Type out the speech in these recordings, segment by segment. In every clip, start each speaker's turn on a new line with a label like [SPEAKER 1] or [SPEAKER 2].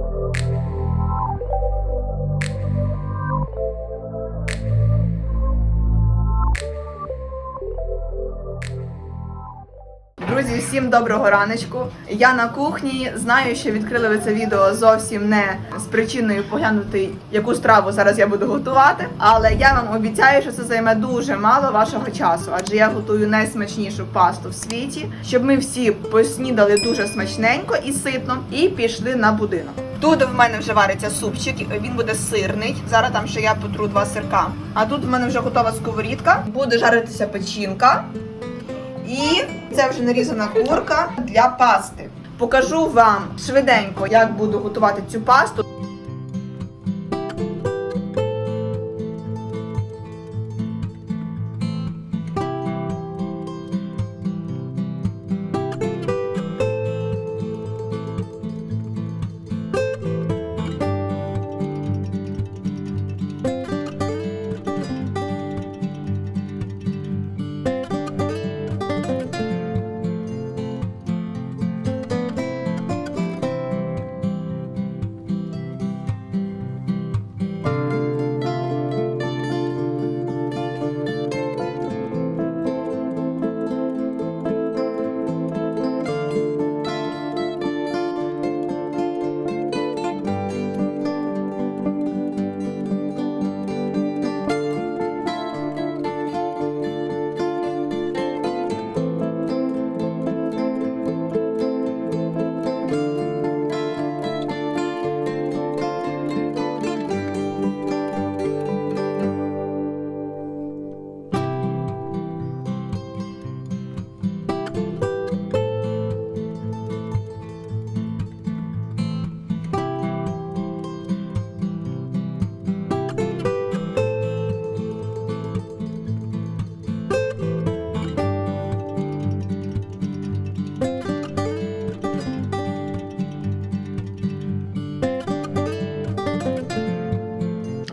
[SPEAKER 1] Música Друзі, всім доброго раночку. Я на кухні. Знаю, що відкрили ви це відео зовсім не з причиною поглянути, яку страву зараз я буду готувати. Але я вам обіцяю, що це займе дуже мало вашого часу, адже я готую найсмачнішу пасту в світі, щоб ми всі поснідали дуже смачненько і ситно, і пішли на будинок. Тут в мене вже вариться супчик, він буде сирний. Зараз там ще я потру два сирка. А тут в мене вже готова сковорідка, буде жаритися печінка. І це вже нарізана курка для пасти. Покажу вам швиденько, як буду готувати цю пасту.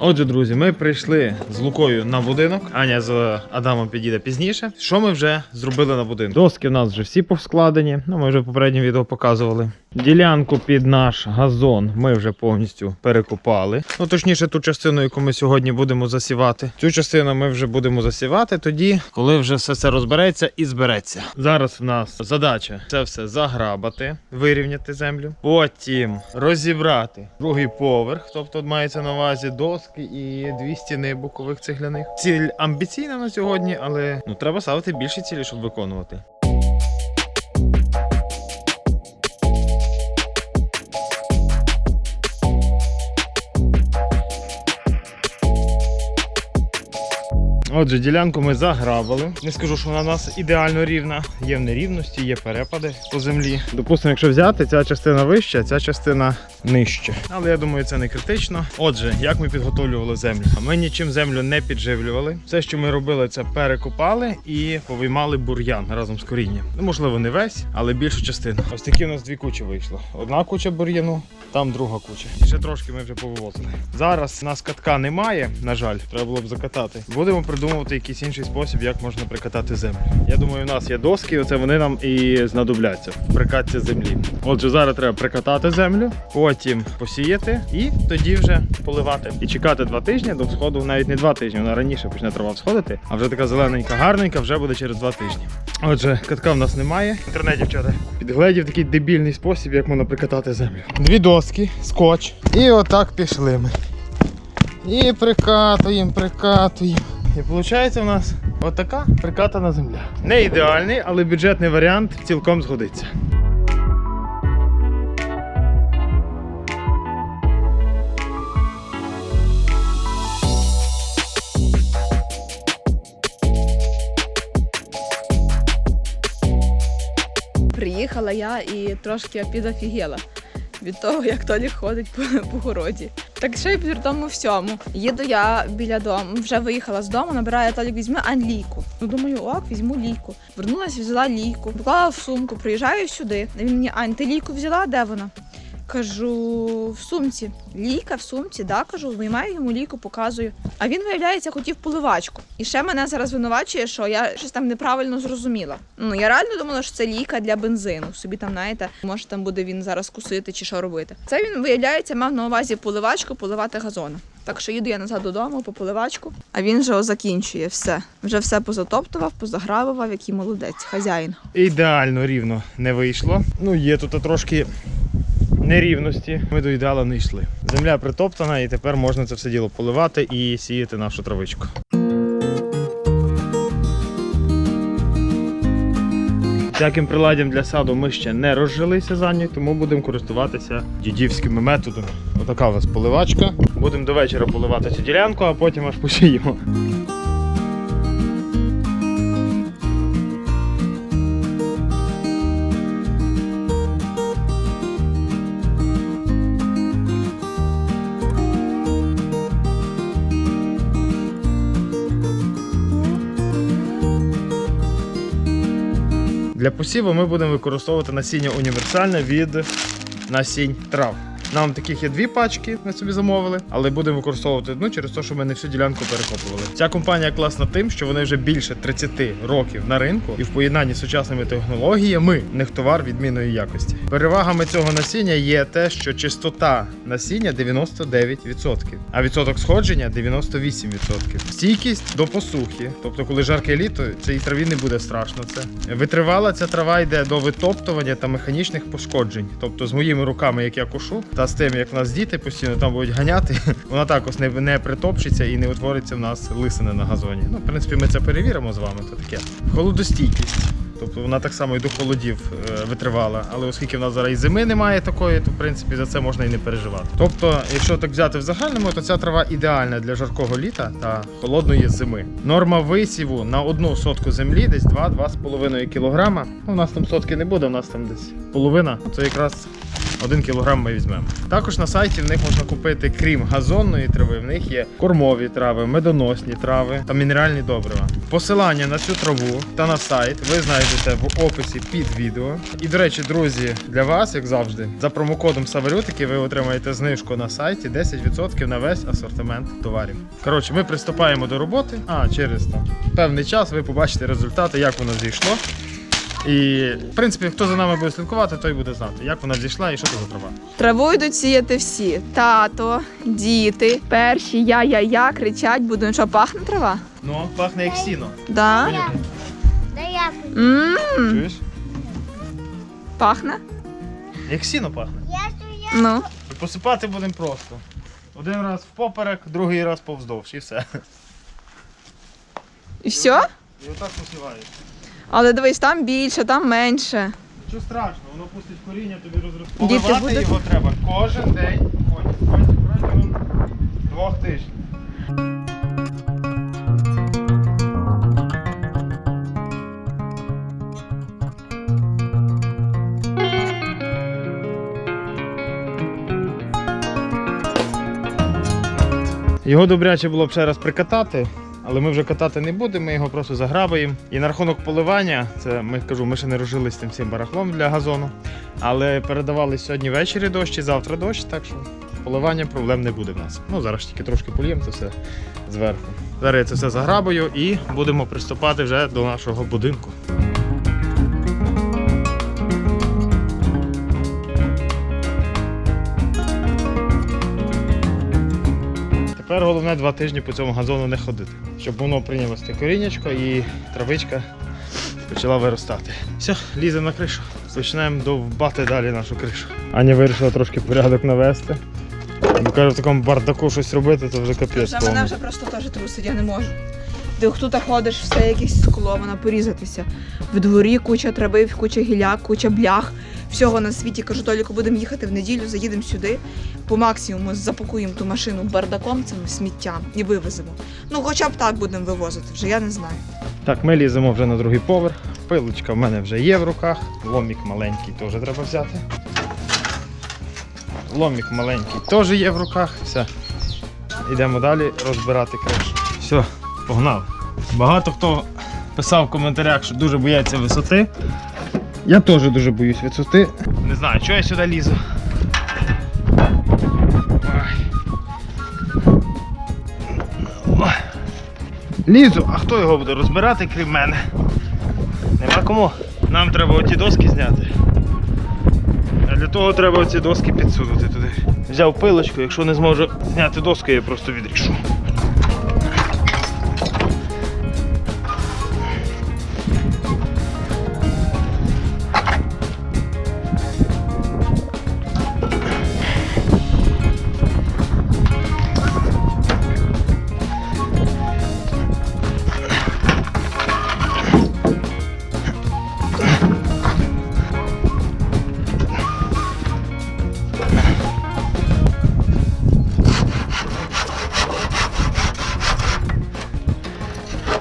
[SPEAKER 2] Отже, друзі, ми прийшли з Лукою на будинок. Аня з Адамом підійде пізніше. Що ми вже зробили на будинку? Доски в нас вже всі повскладені. Ну, ми вже в попередньому відео показували. Ділянку під наш газон ми вже повністю перекопали. Ну, точніше, ту частину, яку ми сьогодні будемо засівати. Цю частину ми вже будемо засівати тоді, коли вже все це розбереться і збереться. Зараз в нас задача це все заграбати, вирівняти землю, потім розібрати другий поверх, тобто мається на увазі доски і 200 небукових цегляних. Ціль амбіційна на сьогодні, але ну треба ставити більші цілі, щоб виконувати. Отже, ділянку ми заграбили. Не скажу, що вона у нас ідеально рівна. Є в нерівності, є перепади по землі. Допустимо, якщо взяти, ця частина вища, ця частина нижча. Але я думаю, це не критично. Отже, як ми підготовлювали землю? Ми нічим землю не підживлювали. Все, що ми робили, це перекопали і повиймали бур'ян разом з корінням. Ну, можливо, не весь, але більшу частину. Ось такі у нас дві кучі вийшло. Одна куча бур'яну, там друга куча. І ще трошки ми вже повивозили. Зараз у нас катка немає, на жаль, треба було б закатати. Будемо придумувати якийсь інший спосіб, як можна прикатати землю. Я думаю, у нас є доски, оце вони нам і знадобляться в прикатці землі. Отже, зараз треба прикатати землю, потім посіяти і тоді вже поливати. І чекати два тижні до всходу, навіть не два тижні, вона раніше почне трава всходити, а вже така зелененька, гарненька вже буде через два тижні. Отже, катка в нас немає. В інтернеті вчора підгледів такий дебільний спосіб, як можна прикатати землю. Дві доски, скотч. І отак пішли ми. І прикатуємо, прикатуємо. І виходить у нас отака прикатана земля. Не ідеальний, але бюджетний варіант цілком згодиться.
[SPEAKER 3] Приїхала я і трошки підофігела від того, як Толік ходить по, по городі. Так ще й при тому всьому. Їду я біля дому, вже виїхала з дому, набираю Толік, візьми Ань ліку. Ну думаю, ок, візьму лійку. Вернулася, взяла лійку, поклала в сумку, приїжджаю сюди. Він мені Ань, ти лійку взяла? Де вона? Кажу, в сумці. Лійка в сумці, да, кажу, виймаю йому лійку, показую. А він, виявляється, хотів поливачку. І ще мене зараз звинувачує, що я щось там неправильно зрозуміла. Ну я реально думала, що це лійка для бензину. Собі там, знаєте, може там буде він зараз кусити чи що робити. Це він, виявляється, мав на увазі поливачку поливати газони. Так що їду я назад додому по поливачку, а він вже закінчує все. Вже все позатоптував, позагравував, який молодець, хазяїн.
[SPEAKER 2] Ідеально рівно не вийшло. Ну, є тут трошки нерівності. Ми до ідеалу не йшли. Земля притоптана, і тепер можна це все діло поливати і сіяти нашу травичку. Всяким приладдям для саду ми ще не розжилися за ній, тому будемо користуватися дідівськими методами. Отака у нас поливачка. Будемо до вечора поливати цю ділянку, а потім аж посіємо. Для посіву ми будемо використовувати насіння універсальне від насінь трав. Нам таких є дві пачки, ми собі замовили, але будемо використовувати одну через те, що ми не всю ділянку перекопували. Ця компанія класна тим, що вони вже більше 30 років на ринку, і в поєднанні з сучасними технологіями них товар відмінної якості. Перевагами цього насіння є те, що чистота насіння 99%, а відсоток сходження 98%. Стійкість до посухи, тобто, коли жарке літо, цій траві не буде страшно. Це витривала ця трава йде до витоптування та механічних пошкоджень. Тобто, з моїми руками, як я кошу, та з тим, як в нас діти постійно там будуть ганяти, вона також не, не притопчеться і не утвориться в нас лисини на газоні. Ну, в принципі, ми це перевіримо з вами. То таке. Холодостійкість. Тобто вона так само і до холодів е, витривала. Але оскільки в нас зараз і зими немає такої, то в принципі за це можна і не переживати. Тобто, якщо так взяти в загальному, то ця трава ідеальна для жаркого літа та холодної зими. Норма висіву на одну сотку землі десь 2-2,5 кг. Ну, у нас там сотки не буде, у нас там десь половина. Це якраз один кілограм ми візьмемо. Також на сайті в них можна купити, крім газонної трави, в них є кормові трави, медоносні трави та мінеральні добрива. Посилання на цю траву та на сайт ви знайдете в описі під відео. І до речі, друзі, для вас, як завжди, за промокодом Саварютики ви отримаєте знижку на сайті 10% на весь асортимент товарів. Коротше, ми приступаємо до роботи. А через там певний час ви побачите результати, як воно зійшло. І в принципі, хто за нами буде слідкувати, той буде знати, як вона зійшла і що це за трава.
[SPEAKER 3] Траву йдуть сіяти всі. Тато, діти, перші я-я-я кричать, будуть, що пахне трава?
[SPEAKER 2] Ну, пахне як сіно.
[SPEAKER 3] Да?
[SPEAKER 4] Да я
[SPEAKER 3] Мм,
[SPEAKER 2] Чуєш?
[SPEAKER 3] пахне?
[SPEAKER 2] Як сіно пахне.
[SPEAKER 4] я
[SPEAKER 3] Ну.
[SPEAKER 2] І посипати будемо просто. Один раз в поперек, другий раз повздовж і все.
[SPEAKER 3] І все?
[SPEAKER 2] І отак посіваєш.
[SPEAKER 3] Але дивись, там більше, там менше.
[SPEAKER 2] Нічого страшного, воно пустить коріння, тобі розросте.
[SPEAKER 3] Діти
[SPEAKER 2] Поливати
[SPEAKER 3] будуть?
[SPEAKER 2] його треба кожен день протягом двох тижнів. Його добряче було б ще раз прикатати, але ми вже катати не будемо, ми його просто заграбаємо. І на рахунок поливання, це ми кажу, ми ще не рожились тим всім барахлом для газону. Але передавали сьогодні ввечері дощ і завтра дощ, так що поливання проблем не буде в нас. Ну зараз тільки трошки поліємо це все зверху. Зараз я це все заграбаю і будемо приступати вже до нашого будинку. Тепер головне два тижні по цьому газону не ходити, щоб воно прийнялось те коріннячко і травичка почала виростати. Все, ліземо на кришу. Почнемо довбати далі нашу кришу. Аня вирішила трошки порядок навести. Бо каже, в такому бардаку щось робити, то вже капець.
[SPEAKER 3] Вже мене вже просто теж трусить, я не можу. Ти тут ходиш, все якесь скло, вона порізатися. В дворі куча трави, куча гіляк, куча блях. Всього на світі кажу, Толіку, будемо їхати в неділю, заїдемо сюди. По максимуму запакуємо ту машину бардаком цим сміттям і вивеземо. Ну, хоча б так будемо вивозити, вже я не знаю.
[SPEAKER 2] Так, ми ліземо вже на другий поверх. Пилочка в мене вже є в руках. Ломік маленький теж треба взяти. Ломік маленький теж є в руках. Все. Йдемо далі розбирати кришу. Все, погнали. Багато хто писав в коментарях, що дуже бояться висоти. Я теж дуже боюсь відсути. Не знаю, чого я сюди лізу. Лізу, а хто його буде розбирати, крім мене? Нема кому. Нам треба оті доски зняти. А для того треба оці доски підсунути туди. Взяв пилочку, якщо не зможу зняти доски, я просто відрішу.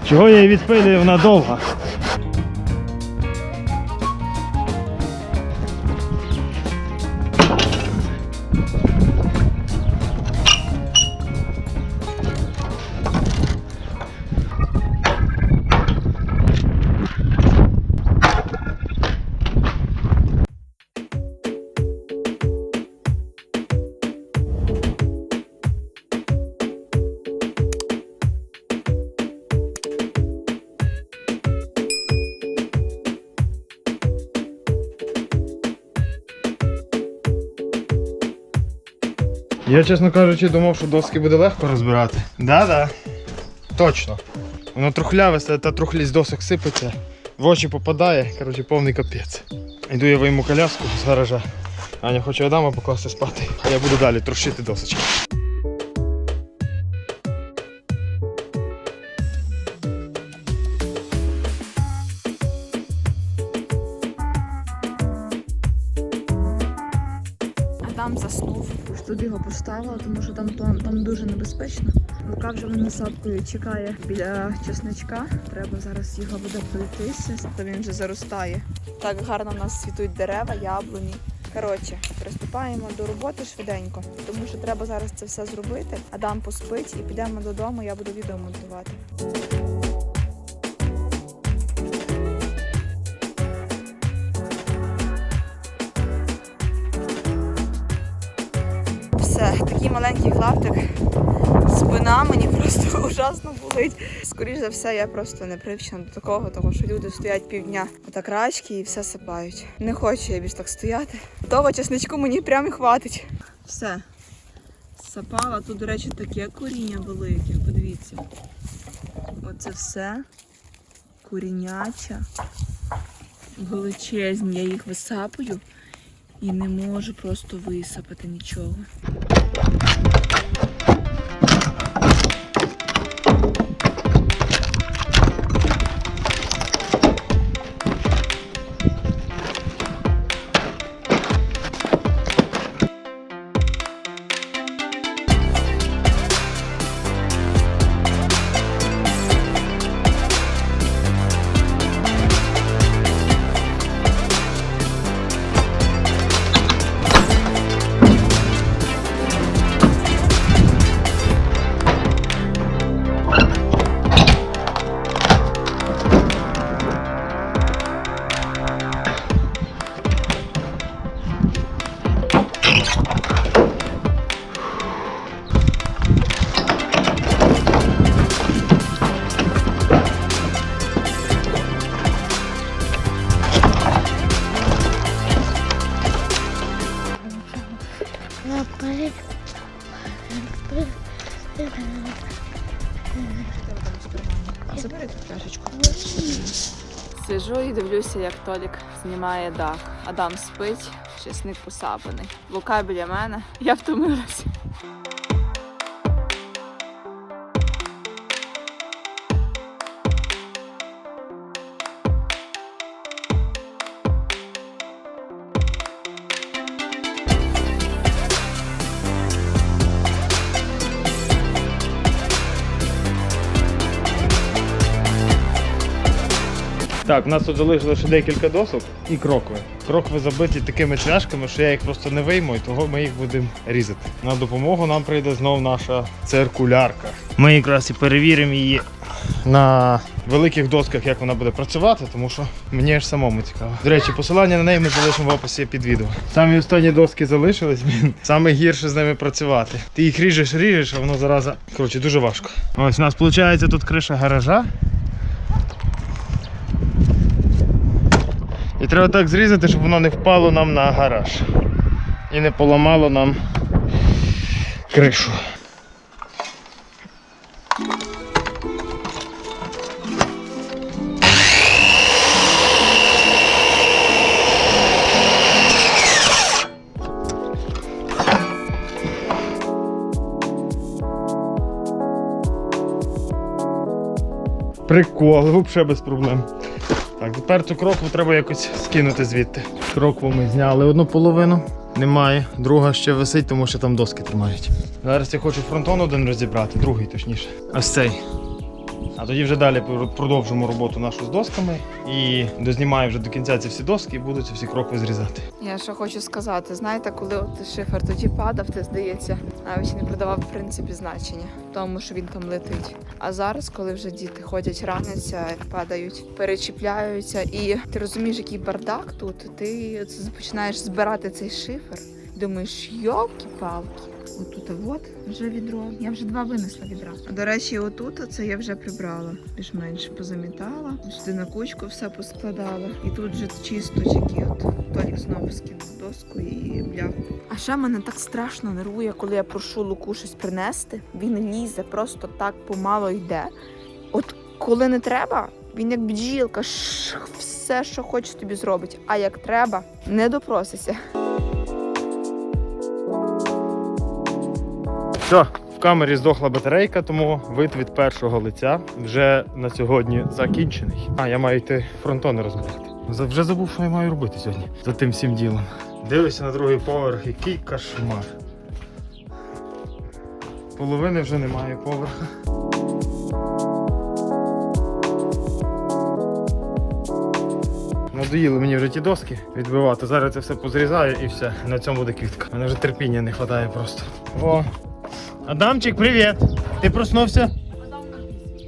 [SPEAKER 2] Чого я її відпилюю, вона. Я, чесно кажучи, думав, що доски буде легко розбирати. Да-да. Точно. Воно трухляве, та трухлість досок сипеться, в очі попадає, коротше, повний капець. Йду я вийму коляску з гаража. Аня хоче Адама покласти спати, а я буду далі трушити досочки.
[SPEAKER 3] Його тому що там, там, там дуже небезпечно. Лука вже мене сапкою чекає біля чесничка. Треба зараз його буде пройтися, то він вже заростає. Так гарно у нас світуть дерева, яблуні. Коротше, приступаємо до роботи швиденько, тому що треба зараз це все зробити. Адам поспить і підемо додому, я буду відео монтувати. Все, такий маленький клаптик. Спина мені просто ужасно болить. Скоріше за все, я просто не привчена до такого, тому що люди стоять півдня отак рачки і все сипають. Не хочу я більш так стояти. Того чесничку мені прям і хватить. Все. Сапала. Тут, до речі, таке коріння велике. Подивіться. Оце все. Коріняча. Величезні. Я їх висапую і не можу просто висипати нічого. Забери тут пляшечку. Сижу і дивлюся, як Толік знімає дах. Адам спить, чесник посапаний. Лука біля мене. Я втомилася.
[SPEAKER 2] Так, у нас тут залишилося ще декілька досок і крокви. Крокви забиті такими цвяшками, що я їх просто не вийму, і того ми їх будемо різати. На допомогу нам прийде знов наша циркулярка. Ми якраз і перевіримо її на великих досках, як вона буде працювати, тому що мені ж самому цікаво. До речі, посилання на неї ми залишимо в описі під відео. Самі останні доски залишились, блін. Саме гірше з ними працювати. Ти їх ріжеш, ріжеш, а воно зараза. Коротше, дуже важко. Ось у нас виходить тут криша гаража. І треба так зрізати, щоб воно не впало нам на гараж. І не поламало нам кришу. Прикол, взагалі без проблем. Так, тепер цю крокву треба якось скинути звідти. Крокву ми зняли одну половину. Немає. Друга ще висить, тому що там доски тримають. Зараз я хочу фронтон один розібрати, другий точніше. Ось цей. А тоді вже далі пр- продовжимо роботу нашу з досками і дознімаю вже до кінця ці всі доски і буду ці всі крокви зрізати.
[SPEAKER 3] Я що хочу сказати, знаєте, коли от шифер тоді падав, ти здається, навіть не придавав в принципі значення тому, що він там летить. А зараз, коли вже діти ходять, раняться, падають, перечіпляються, і ти розумієш, який бардак тут, ти починаєш збирати цей шифер. Думаєш, йолки-палки. Отут, от вже відро. Я вже два винесла відра. До речі, отут це я вже прибрала. Більш-менш позамітала. Сюди на кучку все поскладала. І тут вже чисто тільки от Толік знову скинув доску і бляху. А ще мене так страшно нервує, коли я прошу Луку щось принести. Він лізе, просто так помало йде. От коли не треба, він як бджілка, все, що хоче тобі зробить. А як треба, не допросися.
[SPEAKER 2] Все, в камері здохла батарейка, тому вид від першого лиця вже на сьогодні закінчений. А, я маю йти фронтони розбирати. Вже забув, що я маю робити сьогодні за тим всім ділом. Дивлюся на другий поверх, який кошмар. Половини вже немає поверха. Надоїли мені вже ті доски відбивати. Зараз це все позрізаю і все. На цьому буде квітка. Мене вже терпіння не вистачає просто. О, Адамчик, привіт! Ти проснувся?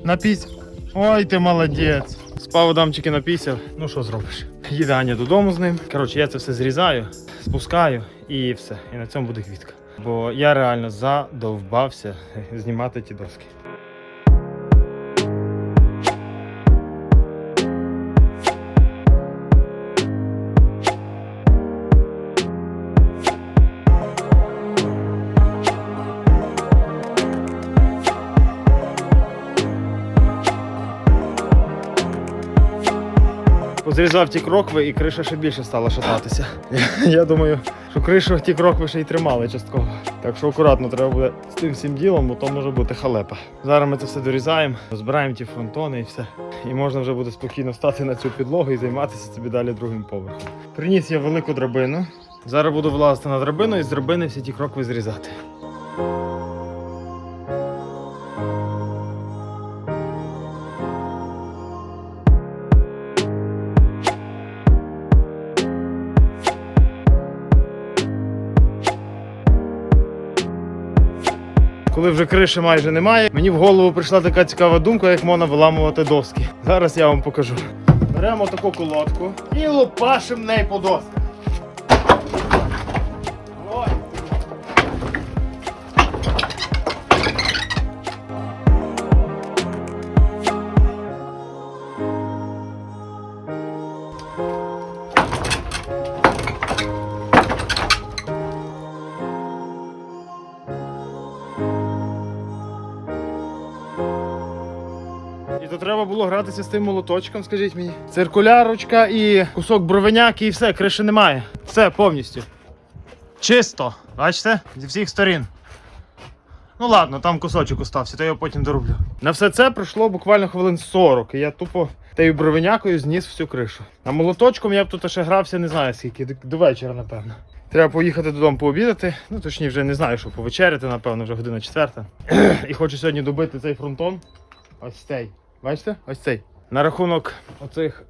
[SPEAKER 2] Напісь. Ой, ти молодець. Спав Адамчик і напісяв. Ну що зробиш? Їде Аня додому з ним. Коротше, я це все зрізаю, спускаю і все. І на цьому буде квітка. Бо я реально задовбався знімати ті доски. Позрізав ті крокви і криша ще більше стала шататися. Я, я думаю, що кришу ті крокви ще й тримали частково. Так що акуратно треба буде з тим всім ділом, бо то може бути халепа. Зараз ми це все дорізаємо, розбираємо ті фронтони і все. І можна вже буде спокійно стати на цю підлогу і займатися собі далі другим поверхом. Приніс я велику драбину. Зараз буду влазити на драбину і з драбини всі ті крокви зрізати. Коли вже криші майже немає, мені в голову прийшла така цікава думка, як можна виламувати доски. Зараз я вам покажу. Беремо таку колодку і лупашимо неї по досках. Треба було гратися з тим молоточком, скажіть мені. Циркулярочка і кусок бровеняки, і все, криші немає. Все повністю. Чисто. Бачите? Зі всіх сторін. Ну ладно, там кусочок остався, то я його потім дороблю. На все це пройшло буквально хвилин 40, і я тупо тією бровенякою зніс всю кришу. А молоточком я б тут ще грався не знаю скільки, до, вечора, напевно. Треба поїхати додому пообідати. Ну, точніше, вже не знаю, що повечеряти, напевно, вже година четверта. І хочу сьогодні добити цей фронтон. Ось цей. Бачите? Ось цей. На рахунок оцих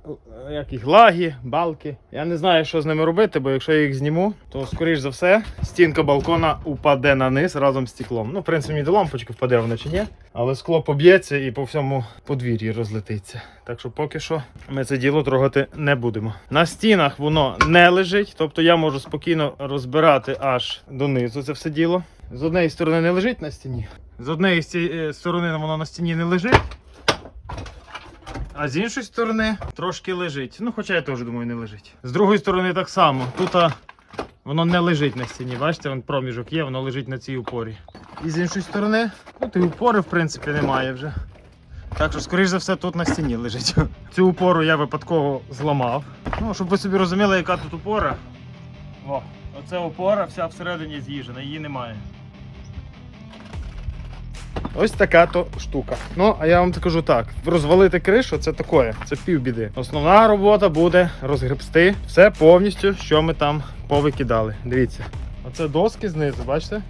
[SPEAKER 2] е, як їх, лаги, балки. Я не знаю, що з ними робити, бо якщо я їх зніму, то скоріш за все стінка балкона упаде на низ разом з стеклом. Ну, в принципі, не до лампочки впаде вона чи ні. Але скло поб'ється і по всьому подвір'ї розлетиться. Так що поки що ми це діло трогати не будемо. На стінах воно не лежить, тобто я можу спокійно розбирати аж донизу це все діло. З однієї сторони не лежить на стіні, з однієї е, сторони воно на стіні не лежить. А з іншої сторони трошки лежить. Ну, хоча я теж думаю, не лежить. З другої сторони так само. Тут а, воно не лежить на стіні. Бачите, вон проміжок є, воно лежить на цій упорі. І з іншої сторони, ну, і упори, в принципі, немає вже. Так що, скоріш за все, тут на стіні лежить. Цю упору я випадково зламав. Ну, щоб ви собі розуміли, яка тут упора. О, оце опора вся всередині з'їжджена, її немає. Ось така то штука. Ну, а я вам кажу так: розвалити кришу це таке, це півбіди. Основна робота буде розгребсти все повністю, що ми там повикидали. Дивіться. Оце доски знизу, бачите?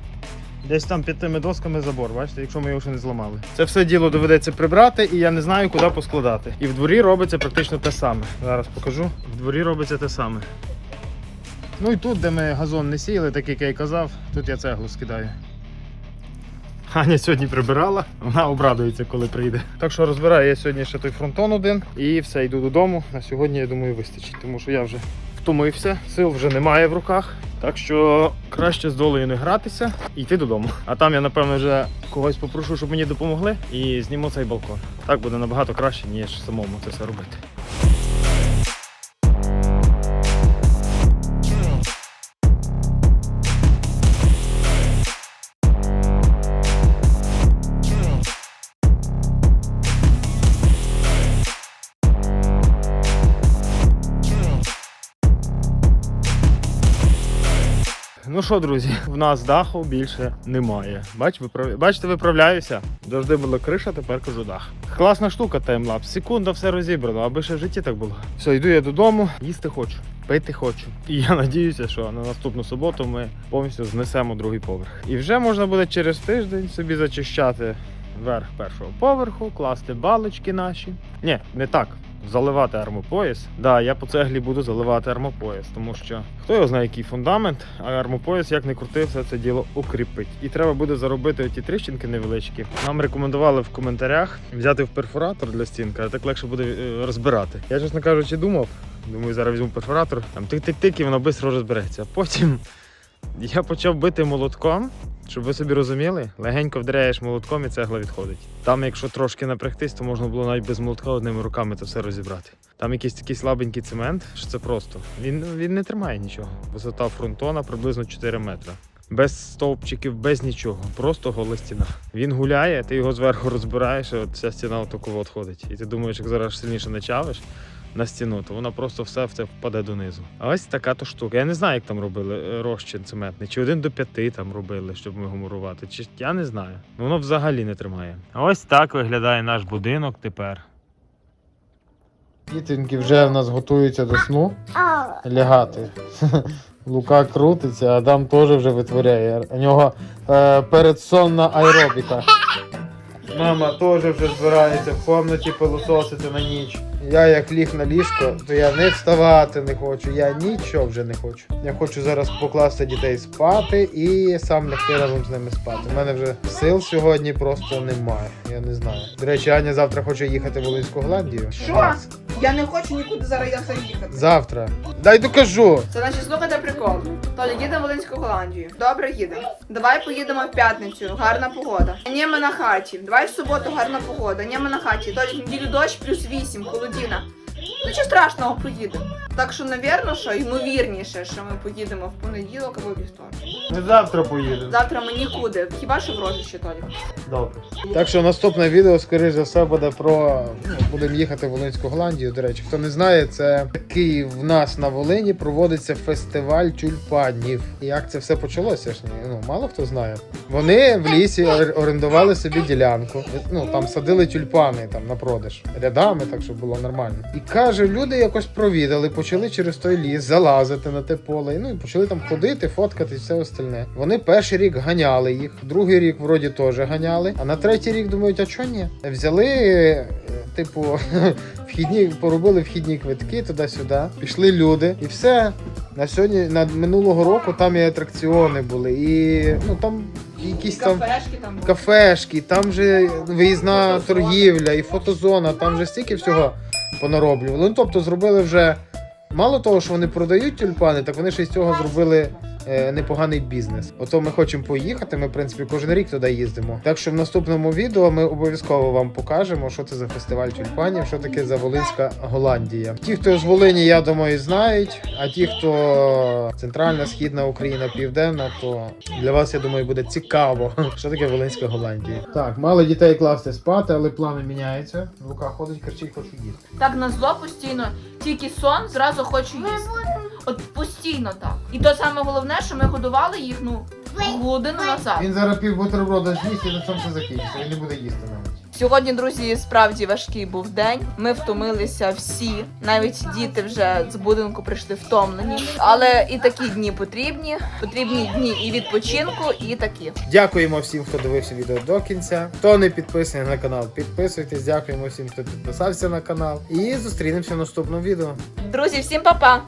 [SPEAKER 2] Десь там під тими досками забор, бачите, якщо ми його ще не зламали. Це все діло доведеться прибрати, і я не знаю, куди поскладати. І в дворі робиться практично те саме. Зараз покажу. В дворі робиться те саме. Ну і тут, де ми газон не сіяли, так як я й казав, тут я цеглу скидаю. Аня сьогодні прибирала, вона обрадується, коли прийде. Так що розбираю я сьогодні ще той фронтон один і все, йду додому. На сьогодні, я думаю, вистачить, тому що я вже втомився, сил вже немає в руках. Так що краще з долею не гратися і йти додому. А там я, напевно, вже когось попрошу, щоб мені допомогли, і зніму цей балкон. Так буде набагато краще, ніж самому це все робити. Що, друзі, в нас даху більше немає. Бач, виправ... Бачите, виправляюся. Завжди була криша, тепер кажу дах. Класна штука таймлапс. Секунда все розібрано, аби ще в житті так було. Все, йду я додому, їсти хочу, пити хочу. І я надіюся, що на наступну суботу ми повністю знесемо другий поверх. І вже можна буде через тиждень собі зачищати верх першого поверху, класти балочки наші. Ні, не так. Заливати армопояс. Да, я по цеглі буду заливати армопояс, тому що хто його знає, який фундамент, а армопояс, як не крути, все це діло укріпить. І треба буде заробити оті тріщинки невеличкі. Нам рекомендували в коментарях взяти в перфоратор для стінки, а так легше буде е, розбирати. Я, чесно кажучи, думав. Думаю, зараз візьму перфоратор, там тик-тик-тик, і воно швидко розбереться. Потім я почав бити молотком. Щоб ви собі розуміли, легенько вдаряєш молотком і цегла відходить. Там, якщо трошки напрягтись, то можна було навіть без молотка одними руками це все розібрати. Там якийсь такий слабенький цемент, що це просто. Він, він не тримає нічого. Висота фронтона приблизно 4 метри. Без стовпчиків, без нічого, просто гола стіна. Він гуляє, ти його зверху розбираєш, і от ця стіна отаково відходить. І ти думаєш, як зараз сильніше начавиш на стіну, то вона просто все в це впаде донизу. А ось така то штука. Я не знаю, як там робили е, розчин цементний, чи один до п'яти там робили, щоб ми гуморувати, чи я не знаю. Ну, Воно взагалі не тримає. А ось так виглядає наш будинок тепер. Дітинки вже в нас готуються до сну лягати. Лука крутиться, Адам теж вже витворяє. У нього е, передсонна аеробіка. Мама теж вже збирається в комнаті пилососити на ніч. Я як ліг на ліжко, то я не вставати не хочу, я нічого вже не хочу. Я хочу зараз покласти дітей спати і сам лягти разом з ними спати. У мене вже сил сьогодні просто немає. Я не знаю. До речі, Аня завтра хоче їхати в Волинську Голландію.
[SPEAKER 1] Що? Я не хочу нікуди зараз я все їхати.
[SPEAKER 2] Завтра. Дай докажу.
[SPEAKER 1] Це наші слухайте прикол. Толі, їдемо в Волинську Голландію. Добре, їдемо. Давай поїдемо в п'ятницю. Гарна погода. Ні, ми на хаті. Давай в суботу гарна погода. Ні, ми на хаті. Тоді неділю дощ плюс вісім, холодіна. Ну чи страшного поїдемо. Так що, навірно, що ймовірніше, що ми поїдемо в понеділок або вівторок.
[SPEAKER 2] Ми завтра поїдемо.
[SPEAKER 1] Завтра ми нікуди. Хіба що в Рожище, Толік.
[SPEAKER 2] Добре. Так що наступне відео, скоріш за все, буде про. Ну, будемо їхати в Волинську Голландію. До речі, хто не знає, це такий в нас на Волині проводиться фестиваль тюльпанів. І як це все почалося? ж Ну, мало хто знає. Вони в лісі орендували собі ділянку. Ну там садили тюльпани там на продаж рядами, так щоб було нормально. І каже, люди якось провідали, почали через той ліс залазити на те поле. і, Ну і почали там ходити, фоткати і все остальне. Вони перший рік ганяли їх, другий рік вроді теж ганяли. А на третій рік думають, а чого ні? Взяли, е, типу, вхідні, поробили вхідні квитки туди-сюди. Пішли люди, і все. На сьогодні, на минулого року там і атракціони були, і ну там якісь там
[SPEAKER 3] Кафешки там
[SPEAKER 2] кафешки, там же виїзна торгівля і фотозона, там же стільки всього понароблювали. Ну тобто зробили вже мало того, що вони продають тюльпани, так вони ще з цього зробили. Е, Непоганий бізнес. Ото ми хочемо поїхати. Ми, в принципі, кожен рік туди їздимо. Так що в наступному відео ми обов'язково вам покажемо, що це за фестиваль тюльпанів, що таке за Волинська Голландія. Ті, хто з Волині, я думаю, знають. А ті, хто центральна, східна Україна, південна, то для вас, я думаю, буде цікаво, що таке Волинська Голландія. Так, мали дітей класти спати, але плани міняються. Лука ходить, кричить, хочу їсти.
[SPEAKER 3] Так на зло постійно, тільки сон, зразу хочу їсти. От постійно так. І то саме головне, що ми годували їх ну годину назад.
[SPEAKER 2] Він зараз пів бутерброда з'їсть і на цьому все закінчиться. Він не буде їсти навіть.
[SPEAKER 3] Сьогодні, друзі, справді важкий був день. Ми втомилися всі, навіть діти вже з будинку прийшли втомлені. Але і такі дні потрібні. Потрібні дні і відпочинку, і такі.
[SPEAKER 2] Дякуємо всім, хто дивився відео до кінця. Хто не підписаний на канал, підписуйтесь. Дякуємо всім, хто підписався на канал. І зустрінемося в наступному відео.
[SPEAKER 3] Друзі, всім па-па!